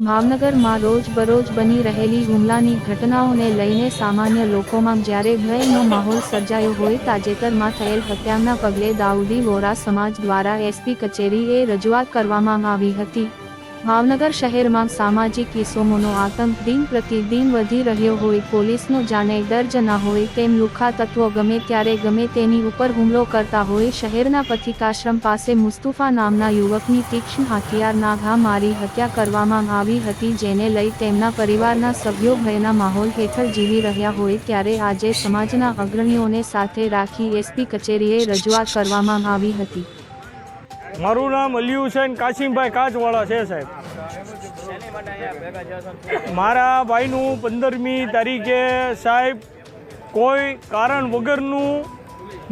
ભાવનગરમાં રોજબરોજ બની રહેલી હુમલાની ઘટનાઓને લઈને સામાન્ય લોકોમાં જ્યારે ભયનો માહોલ સર્જાયો હોય તાજેતરમાં થયેલ હત્યાના પગલે દાઉદી વોરા સમાજ દ્વારા એસપી કચેરીએ રજૂઆત કરવામાં આવી હતી. ભાવનગર શહેરમાં સામાજિક કિસ્સોનો આતંક દિન પ્રતિદિન વધી રહ્યો હોય, પોલીસનો જાણે ડર ના હોય, તેમ લુખા તત્વો ગમે ત્યારે ગમે તેની ઉપર હુમલો કરતા હોય, શહેરના પથિકાશ્રમ પાસે મુસ્તુફા નામના યુવકની તીક્ષ્ણ હથિયારના ઘા મારી હત્યા કરવામાં આવી હતી, જેને લઈ તેમના પરિવારના સભ્યો ભયના માહોલ હેઠળ જીવી રહ્યા હોય, ત્યારે આજે સમાજના અગ્રણીઓને સાથે રાખી એસપી કચેરીએ રજૂઆત કરવામાં આવી હતી. મારું નામ અલી હુસેન કાશીમભાઈ કાચવાળા છે સાહેબ. મારા ભાઈનું પંદરમી તારીખે સાહેબ, કોઈ કારણ વગરનું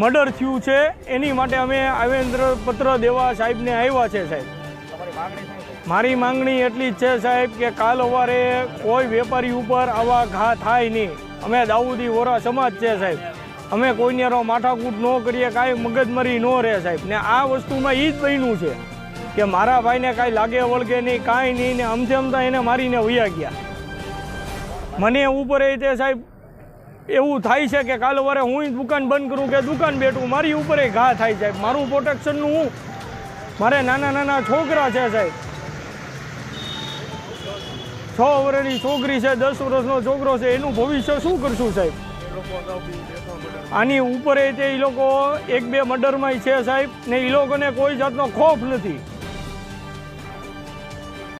મર્ડર થયું છે, એની માટે અમે આવેદનપત્ર દેવા સાહેબને આવ્યા છે સાહેબ. મારી માંગણી એટલી જ છે સાહેબ કે કાલ સવારે કોઈ વેપારી ઉપર આવા ઘા થાય નહીં. અમે દાઉદી વોરા સમાજ છે સાહેબ. અમે કોઈને રો માથાકૂટ ન કરીએ, કાંઈ મગજમરી ન રહે સાહેબ. ને આ વસ્તુમાં એ જ બન્યું છે કે મારા ભાઈને કાંઈ લાગે વળગે નહીં, કાંઈ નહીં, ને અમથે અમથા એને મારીને વયા ગયા. મને ઉપર એ તે સાહેબ, એવું થાય છે કે કાલ વારે હું દુકાન બંધ કરું કે દુકાન બેઠું, મારી ઉપર ઘા થાય સાહેબ. મારું પ્રોટેક્શનનું હું. મારે નાના નાના છોકરા છે સાહેબ. છ વર્ષની છોકરી છે, દસ વર્ષનો છોકરો છે, એનું ભવિષ્ય શું કરશું સાહેબ? આની ઉપર એ તે એ લોકો એક બે મર્ડરમાં છે સાહેબ, ને એ લોકોને કોઈ જાતનો ખોફ નથી.